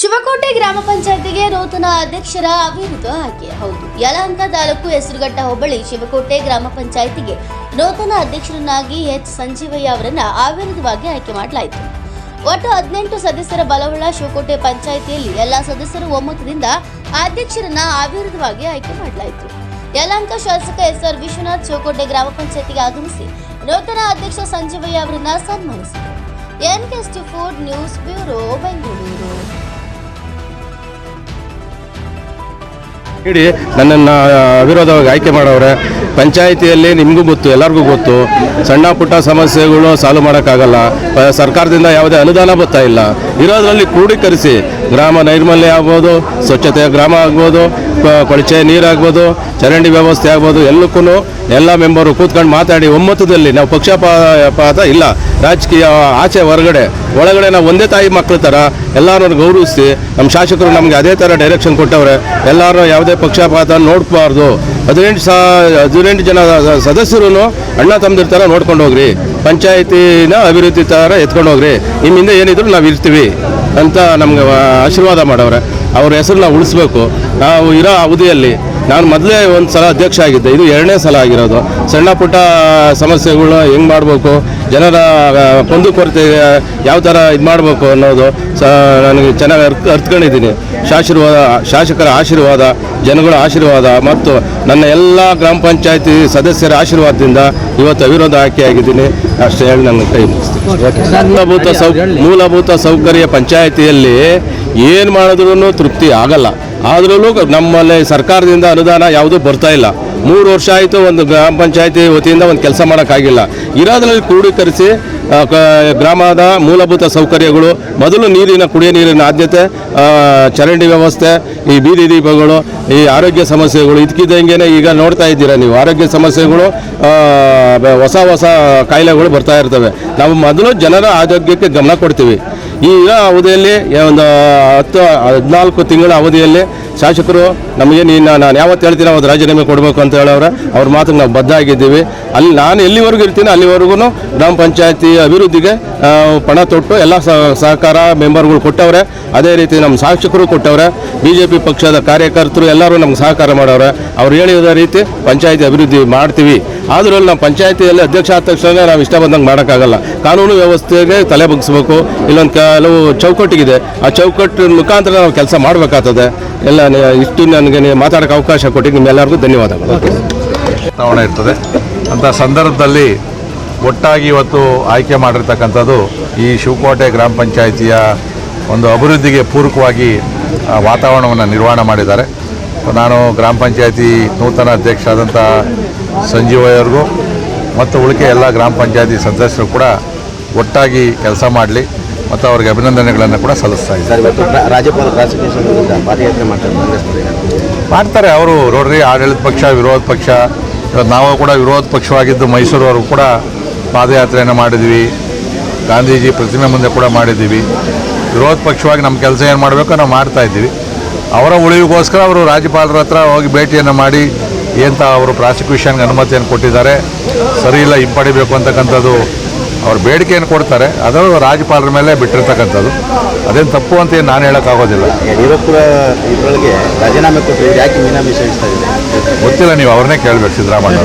ಶಿವಕೋಟೆ ಗ್ರಾಮ ಪಂಚಾಯತಿಗೆ ನೂತನ ಅಧ್ಯಕ್ಷರ ಅವಿರುದ್ಧ ಆಯ್ಕೆ. ಹೌದು, ಯಲಹಂಕ ತಾಲೂಕು ಹೆಸರುಘಟ್ಟ ಹೋಬಳಿ ಶಿವಕೋಟೆ ಗ್ರಾಮ ಪಂಚಾಯತಿಗೆ ನೂತನ ಅಧ್ಯಕ್ಷರನ್ನಾಗಿ ಎಚ್. ಸಂಜೀವಯ್ಯ ಅವರನ್ನ ಅವಿರುದ್ಧವಾಗಿ ಆಯ್ಕೆ ಮಾಡಲಾಯಿತು. ಒಟ್ಟು ಹದಿನೆಂಟು ಸದಸ್ಯರ ಬಲವುಳ್ಳ ಶಿವಕೋಟೆ ಪಂಚಾಯಿತಿಯಲ್ಲಿ ಎಲ್ಲ ಸದಸ್ಯರು ಒಮ್ಮತದಿಂದ ಅಧ್ಯಕ್ಷರನ್ನ ಅವಿರುದ್ಧವಾಗಿ ಆಯ್ಕೆ ಮಾಡಲಾಯಿತು. ಯಲಹಂಕ ಶಾಸಕ ಎಸ್. ಆರ್. ವಿಶ್ವನಾಥ್ ಶಿವಕೋಟೆ ಗ್ರಾಮ ಪಂಚಾಯತಿಗೆ ಆಗಮಿಸಿ ನೂತನ ಅಧ್ಯಕ್ಷ ಸಂಜೀವಯ್ಯ ಅವರನ್ನ ಸನ್ಮಾನಿಸಿದರು. ಎನ್ಕೆಸ್ಟಿ ಫೋರ್ ನ್ಯೂಸ್ ಬ್ಯೂರೋ ಬೆಂಗಳೂರು. ಹೇಳಿ ನನ್ನನ್ನು ಅವಿರೋಧವಾಗಿ ಆಯ್ಕೆ ಮಾಡವ್ರೆ. ಪಂಚಾಯಿತಿಯಲ್ಲಿ ನಿಮಗೂ ಗೊತ್ತು, ಎಲ್ಲರಿಗೂ ಗೊತ್ತು. ಸಣ್ಣ ಪುಟ್ಟ ಸಮಸ್ಯೆಗಳು ಸಾಲ್ವ್ ಮಾಡೋಕ್ಕಾಗಲ್ಲ. ಸರ್ಕಾರದಿಂದ ಯಾವುದೇ ಅನುದಾನ ಬರ್ತಾ ಇಲ್ಲ. ಇರೋದ್ರಲ್ಲಿ ಕ್ರೋಢೀಕರಿಸಿ. ಗ್ರಾಮ ನೈರ್ಮಲ್ಯ ಆಗ್ಬೋದು, ಸ್ವಚ್ಛತೆಯ ಗ್ರಾಮ ಆಗ್ಬೋದು ಕೊಳಚೆ ನೀರಾಗ್ಬೋದು ಚರಂಡಿ ವ್ಯವಸ್ಥೆ ಆಗ್ಬೋದು ಎಲ್ಲಕ್ಕೂ ಎಲ್ಲ ಮೆಂಬರು ಕೂತ್ಕೊಂಡು ಮಾತಾಡಿ, ಒಮ್ಮತದಲ್ಲಿ ನಾವು ಪಕ್ಷಪಾತ ಇಲ್ಲ. ರಾಜಕೀಯ ಆಚೆ ಹೊರಗಡೆ. ಒಳಗಡೆ ನಾವು ಒಂದೇ ತಾಯಿ ಮಕ್ಕಳ ಥರ ಎಲ್ಲರನ್ನು ಗೌರವಿಸಿ ನಮ್ಮ ಶಾಸಕರು ನಮಗೆ ಅದೇ ಥರ ಡೈರೆಕ್ಷನ್ ಕೊಟ್ಟವ್ರೆ. ಎಲ್ಲರೂ ಯಾವುದೇ ಪಕ್ಷಪಾತ ನೋಡಬಾರ್ದು. ಹದಿನೆಂಟು ಸಾ, ಹದಿನೆಂಟು ಜನ ಸದಸ್ಯರು ಅಣ್ಣ ತಮ್ಮದಿರ ಥರ ನೋಡ್ಕೊಂಡು ಹೋಗ್ರಿ. ಪಂಚಾಯಿತಿನ ಅಭಿವೃದ್ಧಿ ಥರ ಎತ್ಕೊಂಡು ಹೋಗ್ರಿ. ನಿಮ್ಮ ಹಿಂದೆ ಏನಿದ್ರು ನಾವು ಇರ್ತೀವಿ ಅಂತ ನಮ್ಗೆ ಆಶೀರ್ವಾದ ಮಾಡವ್ರೆ. ಅವ್ರ ಹೆಸರನ್ನ ಉಳಿಸ್ಬೇಕು. ನಾವು ಇರೋ ಅವಧಿಯಲ್ಲಿ ನಾನು ಮೊದಲೇ ಒಂದು ಸಲ ಅಧ್ಯಕ್ಷ ಆಗಿದ್ದೆ. ಇದು ಎರಡನೇ ಸಲ ಆಗಿರೋದು. ಸಣ್ಣ ಪುಟ್ಟ ಸಮಸ್ಯೆಗಳನ್ನ ಹೆಂಗೆ ಮಾಡಬೇಕು? ಜನರ ಕೊಂದು ಕೊರತೆ ಯಾವ ಥರ ಇದು ಮಾಡಬೇಕು ಅನ್ನೋದು ಸ, ನನಗೆ ಚೆನ್ನಾಗಿ ಅರ್ಥ ಅರ್ಥಕೊಂಡಿದ್ದೀನಿ ಶಾಶೀರ್ವಾದ, ಶಾಸಕರ ಆಶೀರ್ವಾದ, ಜನಗಳ ಆಶೀರ್ವಾದ ಮತ್ತು ನನ್ನ ಎಲ್ಲ ಗ್ರಾಮ ಪಂಚಾಯತಿ ಸದಸ್ಯರ ಆಶೀರ್ವಾದದಿಂದ ಇವತ್ತು ಅವಿರೋಧ ಆಯ್ಕೆಯಾಗಿದ್ದೀನಿ. ಅಷ್ಟೇ ಹೇಳಿ ನನ್ನ ಕೈ ಮೂಲಭೂತ ಸೌ, ಮೂಲಭೂತ ಸೌಕರ್ಯ ಪಂಚಾಯತಿಯಲ್ಲಿ ಏನು ಮಾಡಿದ್ರೂ ತೃಪ್ತಿ ಆಗಲ್ಲ. ಆದ್ರೂ ನಮ್ಮಲ್ಲಿ ಸರ್ಕಾರದಿಂದ ಅನುದಾನ ಯಾವುದೂ ಬರ್ತಾ ಇಲ್ಲ. ಮೂರು ವರ್ಷ ಆಯಿತು ಒಂದು ಗ್ರಾಮ ಪಂಚಾಯತಿ ವತಿಯಿಂದ ಒಂದು ಕೆಲಸ ಮಾಡೋಕ್ಕಾಗಿಲ್ಲ. ಇರೋದ್ರಲ್ಲಿ ಕ್ರೋಢೀಕರಿಸಿ ಗ್ರಾಮದ ಮೂಲಭೂತ ಸೌಕರ್ಯಗಳು, ಮೊದಲು ನೀರಿನ, ಕುಡಿಯ ನೀರಿನ ಆದ್ಯತೆ ಚರಂಡಿ ವ್ಯವಸ್ಥೆ, ಈ ಬೀದಿ ದೀಪಗಳು, ಈ ಆರೋಗ್ಯ ಸಮಸ್ಯೆಗಳು ಇದಕ್ಕಿದ್ದಂಗೆ ಈಗ ನೋಡ್ತಾ ಇದ್ದೀರಾ ನೀವು. ಆರೋಗ್ಯ ಸಮಸ್ಯೆಗಳು ಹೊಸ ಹೊಸ ಕಾಯಿಲೆಗಳು ಬರ್ತಾ ಇರ್ತವೆ. ನಾವು ಮೊದಲು ಜನರ ಆರೋಗ್ಯಕ್ಕೆ ಗಮನ ಕೊಡ್ತೀವಿ. ಈ ಇರೋ ಅವಧಿಯಲ್ಲಿ ಒಂದು ಹತ್ತು ಹದಿನಾಲ್ಕು ತಿಂಗಳ ಅವಧಿಯಲ್ಲಿ ಶಾಸಕರು, ನಮಗೆ ನೀನು ನಾನು ಯಾವತ್ತು ಹೇಳ್ತೀನಿ ಅವತ್ತು ರಾಜೀನಾಮೆ ಕೊಡಬೇಕು ಅಂತ ಹೇಳವ್ರೆ, ಅವ್ರ ಮಾತು ನಾವು ಬದ್ಧ ಆಗಿದ್ದೀವಿ ಅಲ್ಲಿ ನಾನು ಎಲ್ಲಿವರೆಗೂ ಇರ್ತೀನಿ ಅಲ್ಲಿವರೆಗೂ ಗ್ರಾಮ ಪಂಚಾಯತಿ ಅಭಿವೃದ್ಧಿಗೆ ಪಣ ತೊಟ್ಟು ಎಲ್ಲ ಸಹ- ಸಹಕಾರ ಮೆಂಬರ್ಗಳು ಕೊಟ್ಟವ್ರೆ. ಅದೇ ರೀತಿ ನಮ್ಮ ಶಾಸಕರು ಕೊಟ್ಟವ್ರೆ. ಬಿ ಜೆ ಪಿ ಪಕ್ಷದ ಕಾರ್ಯಕರ್ತರು ಎಲ್ಲರೂ ನಮ್ಗೆ ಸಹಕಾರ ಮಾಡವ್ರೆ. ಅವ್ರು ಹೇಳಿದ ರೀತಿ ಪಂಚಾಯತಿ ಅಭಿವೃದ್ಧಿ ಮಾಡ್ತೀವಿ. ಆದರೂ ನಮ್ಮ ಪಂಚಾಯತಿಯಲ್ಲಿ ಅಧ್ಯಕ್ಷ ಆದ ತಕ್ಷಣ ನಾವು ಇಷ್ಟ ಬಂದಂಗೆ ಮಾಡೋಕ್ಕಾಗಲ್ಲ. ಕಾನೂನು ವ್ಯವಸ್ಥೆಗೆ ತಲೆ ಬಗ್ಗಿಸ್ಬೇಕು ಇಲ್ಲೊಂದು ಕೆಲವು ಚೌಕಟ್ಟಿಗಿದೆ. ಆ ಚೌಕಟ್ಟಿನ ಮುಖಾಂತರ ನಾವು ಕೆಲಸ ಮಾಡಬೇಕಾಗ್ತದೆ. ಎಲ್ಲ ಇಷ್ಟು ನನಗೆ ಮಾತಾಡೋಕೆ ಅವಕಾಶ ಕೊಟ್ಟಿದ್ದು ನಿಮ್ಮೆಲ್ಲರಿಗೂ ಧನ್ಯವಾದಗಳು. ಚುನಾವಣೆ ಇರ್ತದೆ. ಅಂಥ ಸಂದರ್ಭದಲ್ಲಿ ಒಟ್ಟಾಗಿ ಇವತ್ತು ಆಯ್ಕೆ ಮಾಡಿರ್ತಕ್ಕಂಥದ್ದು ಈ ಶಿವಕೋಟೆ ಗ್ರಾಮ ಪಂಚಾಯಿತಿಯ ಒಂದು ಅಭಿವೃದ್ಧಿಗೆ ಪೂರಕವಾಗಿ ವಾತಾವರಣವನ್ನು ನಿರ್ವಹಣೆ ಮಾಡಿದ್ದಾರೆ. ನಾನು ಗ್ರಾಮ ಪಂಚಾಯತಿ ನೂತನ ಅಧ್ಯಕ್ಷ ಆದಂಥ ಸಂಜೀವಯ್ಯವ್ರಿಗೂ ಮತ್ತು ಉಳಿಕೆ ಎಲ್ಲ ಗ್ರಾಮ ಪಂಚಾಯತಿ ಸದಸ್ಯರು ಕೂಡ ಒಟ್ಟಾಗಿ ಕೆಲಸ ಮಾಡಲಿ. ಮತ್ತು ಅವ್ರಿಗೆ ಅಭಿನಂದನೆಗಳನ್ನು ಕೂಡ ಸಲ್ಲಿಸ್ತಾ ಇದ್ದಾರೆ ರಾಜ್ಯಪಾಲ ಪಾದಯಾತ್ರೆ ಮಾಡ್ತಾರೆ ಮಾಡ್ತಾರೆ ಅವರು ನೋಡ್ರಿ ಆಡಳಿತ ಪಕ್ಷ ವಿರೋಧ ಪಕ್ಷ ನಾವು ಕೂಡ ವಿರೋಧ ಪಕ್ಷವಾಗಿದ್ದು ಮೈಸೂರವರು ಕೂಡ ಪಾದಯಾತ್ರೆಯನ್ನು ಮಾಡಿದ್ವಿ. ಗಾಂಧೀಜಿ ಪ್ರತಿಮೆ ಮುಂದೆ ಕೂಡ ಮಾಡಿದ್ದೀವಿ. ವಿರೋಧ ಪಕ್ಷವಾಗಿ ನಮ್ಮ ಕೆಲಸ ಏನು ಮಾಡಬೇಕೋ ನಾವು ಮಾಡ್ತಾ ಇದ್ದೀವಿ. ಅವರ ಉಳಿವಿಗೋಸ್ಕರ ಅವರು ರಾಜ್ಯಪಾಲರ ಹತ್ರ ಹೋಗಿ ಭೇಟಿಯನ್ನು ಮಾಡಿ ಏನಂತ ಅವರು ಪ್ರಾಸಿಕ್ಯೂಷನ್ಗೆ ಅನುಮತಿಯನ್ನು ಕೊಟ್ಟಿದ್ದಾರೆ. ಸರಿ ಇಲ್ಲ ಹಿಂಪಡಿಬೇಕು ಅಂತಕ್ಕಂಥದ್ದು ಅವ್ರ ಬೇಡಿಕೆಯನ್ನು ಕೊಡ್ತಾರೆ ಅದರ ರಾಜ್ಯಪಾಲರ ಮೇಲೆ ಬಿಟ್ಟಿರ್ತಕ್ಕಂಥದ್ದು. ಅದೇನು ತಪ್ಪು ಅಂತ ಏನು ನಾನು ಹೇಳೋಕ್ಕಾಗೋದಿಲ್ಲ ಕೂಡ ಇದರೊಳಗೆ ರಾಜೀನಾಮೆ ಕೊಟ್ಟರೆ ಯಾಕೆ ಮೀನಾಮಿ ಇದೆ ಗೊತ್ತಿಲ್ಲ ನೀವು ಅವ್ರನ್ನೇ ಕೇಳಬೇಕು ಸಿದ್ದರಾಮಯ್ಯ